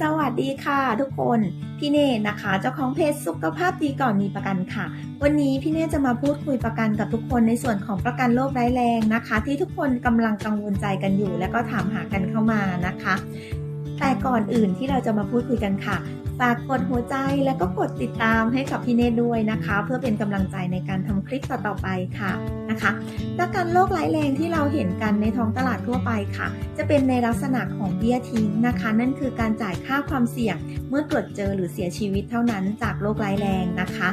สวัสดีค่ะทุกคน พี่เน่นะคะ เจ้าของเพจสุขภาพดีก่อนมีประกันค่ะ วันนี้พี่เน่จะมาพูดคุยประกันกับทุกคนในส่วนของประกันโรคร้ายแรงนะคะ ที่ทุกคนกำลังกังวลใจกันอยู่ และก็ถามหากันเข้ามานะคะ แต่ก่อนอื่นที่เราจะมาพูดคุยกันค่ะ ฝากกดหัวใจและก็กดติดตามให้กับพี่เนตด้วยนะคะ เพื่อเป็นกำลังใจในการทำคลิปต่อๆไปค่ะนะคะประกันโรคร้ายแรงที่เราเห็นกันในท้องตลาดทั่วไปค่ะ จะเป็นในลักษณะของเบี้ยทิ้งนะคะ นั่นคือการจ่ายค่าความเสี่ยง เมื่อตรวจเจอหรือเสียชีวิตเท่านั้นจากโรคร้ายแรงนะคะ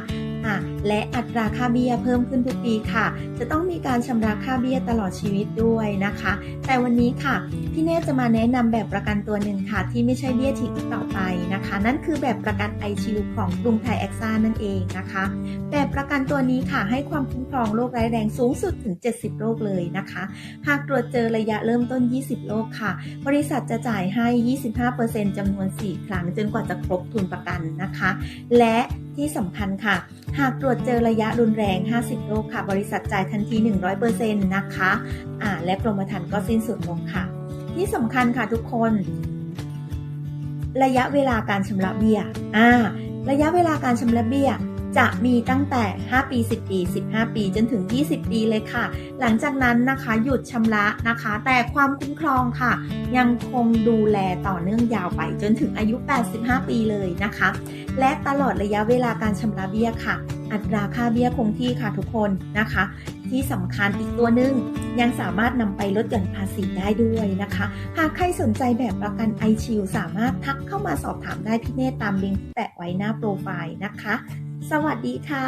อะและอัตราค่าเบี้ยเพิ่มขึ้นทุกปีค่ะ จะต้องมีการชำระค่าเบี้ยตลอดชีวิตด้วยนะคะ แต่วันนี้ค่ะพี่เนตจะมาแนะนำแบบประกันตัวหนึ่งค่ะ ที่ไม่ใช่เบี้ยทิ้งต่อไปนะคะ นั่นคือแบบประกันไอชิวของกรุงไทยแอคซ่านั่นเองนะคะ แบบประกันตัวนี้ค่ะให้ความคุ้มครองโรคร้ายแรงสูงสุดถึง 70 โรคเลยนะคะ หากตรวจเจอระยะเริ่มต้น 20 โรคค่ะ บริษัทจะจ่ายให้ 25%จำนวน 4 ครั้งจนกว่าจะครบทุนประกันนะคะ และที่สำคัญค่ะ หากตรวจเจอระยะรุนแรง 50 โรคค่ะ บริษัทจ่ายทันที 100%นะคะ อ่า และกรมธรรม์ก็สิ้นสุดลงค่ะ ที่สำคัญค่ะทุกคน ระยะเวลาการชำระเบี้ยอ่าระยะเวลาการชำระเบี้ยจะมีตั้งแต่ 5 ปี 10 ปี 15 ปี จนถึง 20 ปีเลยค่ะ หลังจากนั้นนะคะหยุดชำระนะคะ แต่ความคุ้มครองค่ะ ยังคงดูแลต่อเนื่องยาวไป จนถึงอายุ 85 ปีเลยนะคะ และตลอดระยะเวลาการชำระเบี้ยค่ะ อัตราค่าเบี้ยคงที่ค่ะทุกคนนะคะ ที่สำคัญอีกตัวหนึ่งยังสามารถนำไปลดหย่อนภาษีได้ด้วยนะคะ หากใครสนใจแบบประกันไอชิสามารถทักเข้ามาสอบถามได้พี่เนตตามลิงก์แปะไว้หน้าโปรไฟล์นะคะ สวัสดีค่ะ